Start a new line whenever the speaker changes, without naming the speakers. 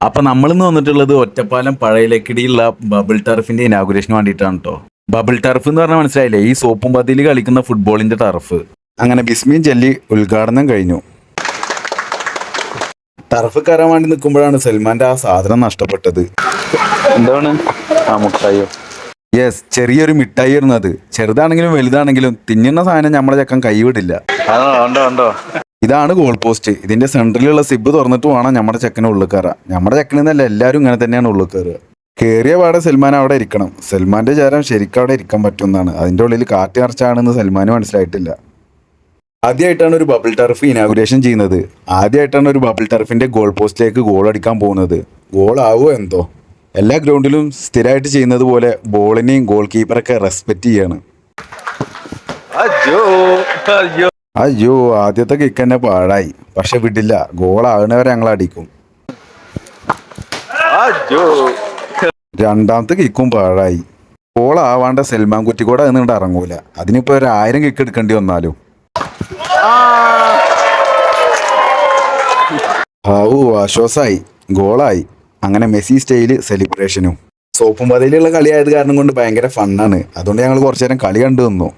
അപ്പൊ നമ്മളിന്ന് വന്നിട്ടുള്ളത് ഒറ്റപ്പാലം പഴയലക്കിടിയുള്ള ബബിൾ ടർഫിന്റെ ഇനാഗുറേഷന് വേണ്ടിയിട്ടാണ് കേട്ടോ ബബിൾ ടർഫ് എന്ന് പറഞ്ഞാൽ മനസ്സിലായില്ലേ? ഈ സോപ്പും പതിയിൽ കളിക്കുന്ന ഫുട്ബോളിന്റെ ടർഫ്. അങ്ങനെ ബിസ്മിൻ ജല്ലി ഉദ്ഘാടനം കഴിഞ്ഞു. ടർഫ് കയറാൻ വേണ്ടി നിൽക്കുമ്പോഴാണ് സൽമാന്റെ ആ സാധനം നഷ്ടപ്പെട്ടത്.
എന്താണ്? ആ മുട്ടായോ?
യെസ് ചെറിയൊരു മിഠായി ഇരുന്നത് ചെറുതാണെങ്കിലും വലുതാണെങ്കിലും തിന്നുന്ന സാധനം നമ്മളെ ചക്കൻ കൈവിടില്ല. ഇതാണ് ഗോൾ പോസ്റ്റ് ഇതിന്റെ സെൻട്രലിലുള്ള സിബ് തുറന്നിട്ട് വേണം നമ്മുടെ ചെക്കനെ ഉള്ളിൽ കയറാം നമ്മുടെ ചെക്കനിൽ നിന്നല്ല എല്ലാവരും ഇങ്ങനെ തന്നെയാണ് ഉള്ളിൽ കയറുക കയറിയ പാടെ സൽമാൻ അവിടെ ഇരിക്കണം. സൽമാന്റെ ചേരം ശരിക്കും അവിടെ ഇരിക്കാൻ പറ്റുമെന്നാണ്. അതിന്റെ ഉള്ളിൽ കാറ്റ് നിറച്ചാണെന്ന് സൽമാന് മനസ്സിലായിട്ടില്ല. ആദ്യമായിട്ടാണ് ഒരു ബബിൾ ടർഫ് ഇനാഗുറേഷൻ ചെയ്യുന്നത്. ആദ്യമായിട്ടാണ് ഒരു ബബിൾ ടർഫിന്റെ ഗോൾ പോസ്റ്റിലേക്ക് ഗോൾ അടിക്കാൻ പോകുന്നത്. ഗോൾ ആവുമോ എന്തോ? എല്ലാ ഗ്രൗണ്ടിലും സ്ഥിരമായിട്ട് ചെയ്യുന്നത് പോലെ ബോളിനെയും ഗോൾ കീപ്പറൊക്കെ റെസ്പെക്റ്റ് ചെയ്യാണ്.
അയ്യോ. അയ്യോ
ആദ്യത്തെ കിക്ക് തന്നെ പാഴായി പക്ഷെ വിടില്ല. ഗോൾ ആകുന്നവരെ ഞങ്ങൾ അടിക്കും. രണ്ടാമത്തെ കിക്കും പാഴായി ഗോൾ ആവാണ്ട സൽമാൻ കുറ്റിക്കൂടെ നിന്നിട്ട് ഇറങ്ങൂല. അതിനിപ്പോ ഒരു ആയിരം കിക്ക് എടുക്കേണ്ടി വന്നാലും? ഹാവു ആശ്വാസായി. ഗോളായി അങ്ങനെ മെസ്സി സ്റ്റൈൽ സെലിബ്രേഷനും സോപ്പും പതയിലുള്ള കളിയായത് കാരണം കൊണ്ട് ഭയങ്കര ഫണ്ണാണ് അതുകൊണ്ട് ഞങ്ങൾ കുറച്ചു നേരം കളി കണ്ടു നിന്നു.